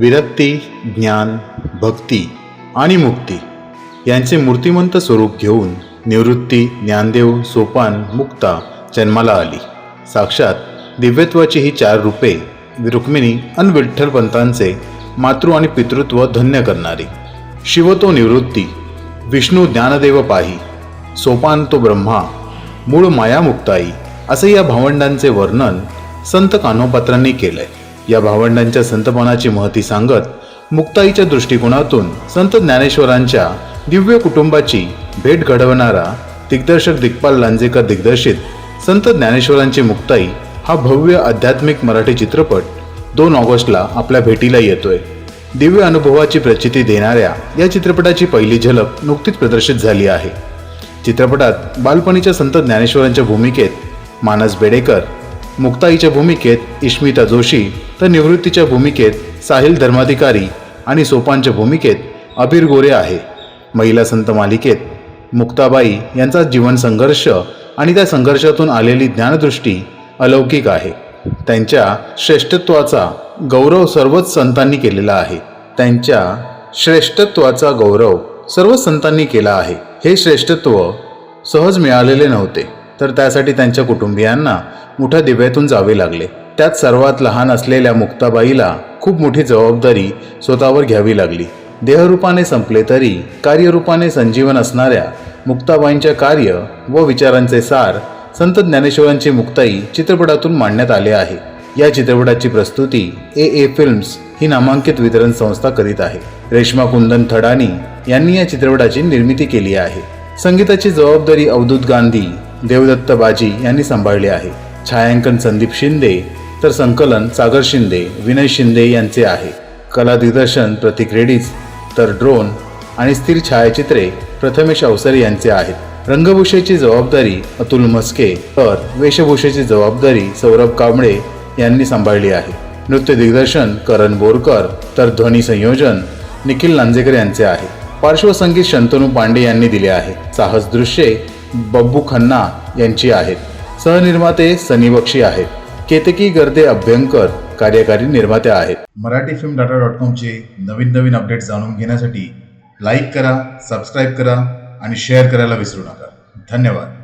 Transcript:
विरक्ती ज्ञान भक्ती आणि मुक्ती यांचे मूर्तिमंत स्वरूप घेऊन निवृत्ती ज्ञानदेव सोपान मुक्ता जन्माला आली. साक्षात दिव्यत्वाची ही चार रूपे रुक्मिणी अन विठ्ठलपंतांचे मातृ आणि पितृत्व धन्य करणारी. शिव तो निवृत्ती विष्णू ज्ञानदेव पाही सोपान तो ब्रह्मा मूळ मायामुक्ताई असे या भावंडांचे वर्णन संत कान्होपात्रांनी केलंय. या भावंडांच्या संतपणाची महती सांगत मुक्ताईच्या दृष्टिकोनातून संत ज्ञानेश्वरांच्या दिव्य कुटुंबाची भेट घडवणारा दिग्दर्शक दिग्पाल लांजेकर दिग्दर्शित संत ज्ञानेश्वरांची मुक्ताई हा भव्य आध्यात्मिक मराठी चित्रपट दोन ऑगस्टला आपल्या भेटीला येतोय. दिव्य अनुभवाची प्रचिती देणाऱ्या या चित्रपटाची पहिली झलक नुकतीच प्रदर्शित झाली आहे. चित्रपटात बालपणीच्या संत ज्ञानेश्वरांच्या भूमिकेत मानस बेडेकर मुक्ताईच्या भूमिकेत इश्मिता जोशी तर निवृत्तीच्या भूमिकेत साहिल धर्माधिकारी आणि सोपानच्या भूमिकेत अबीर गोरे आहे. महिला संत मालिकेत मुक्ताबाई यांचा जीवन संघर्ष आणि त्या संघर्षातून आलेली ज्ञानदृष्टी अलौकिक आहे. त्यांच्या श्रेष्ठत्वाचा गौरव सर्वच संतांनी केलेला आहे. त्यांच्या श्रेष्ठत्वाचा गौरव सर्वच संतांनी केला आहे. हे श्रेष्ठत्व सहज मिळालेले नव्हते. तर त्यासाठी त्यांच्या कुटुंबियांना मोठ्या दिव्यातून जावे लागले. त्यात सर्वात लहान असलेल्या मुक्ताबाईला खूप मोठी जबाबदारी स्वतःवर घ्यावी लागली. देहरूपाने संपले तरी कार्यरूपाने संजीवन असणाऱ्या मुक्ताबाईंच्या कार्य व विचारांचे सार संत ज्ञानेश्वरांची मुक्ताई चित्रपटातून मांडण्यात आले आहे. या चित्रपटाची प्रस्तुती ए ए फिल्म्स ही नामांकित वितरण संस्था करीत आहे. रेश्मा कुंदन थडानी यांनी या चित्रपटाची निर्मिती केली आहे. संगीताची जबाबदारी अवधूत गांधी देवदत्त बाजी यांनी सांभाळली आहे. छायांकन संदीप शिंदे तर संकलन सागर शिंदे विनय शिंदे यांचे आहे. कला दिग्दर्शन प्रतीक रेडीज तर ड्रोन आणि स्थिर छायाचित्रे प्रथमेश अवसरे यांचे आहेत. रंगभूषेची जबाबदारी अतुल मस्के तर वेशभूषेची जबाबदारी सौरभ कांबळे यांनी सांभाळली आहे. नृत्य दिग्दर्शन करण बोरकर तर ध्वनी संयोजन निखिल लांजेकर यांचे आहे. पार्श्वसंगीत शंतनू पांडे यांनी दिले आहे. साहस दृश्ये बब्बू खन्ना यांची आहेत. सहनिर्माते सनी बक्षी आहेत. केतकी गर्दे अभ्यंकर कार्यकारी निर्मात्या आहेत. मराठी फिल्म डाटा डॉट कॉमचे नवीन नवीन अपडेट जाणून घेण्यासाठी लाईक करा सबस्क्राईब करा आणि शेअर करायला विसरू नका. धन्यवाद.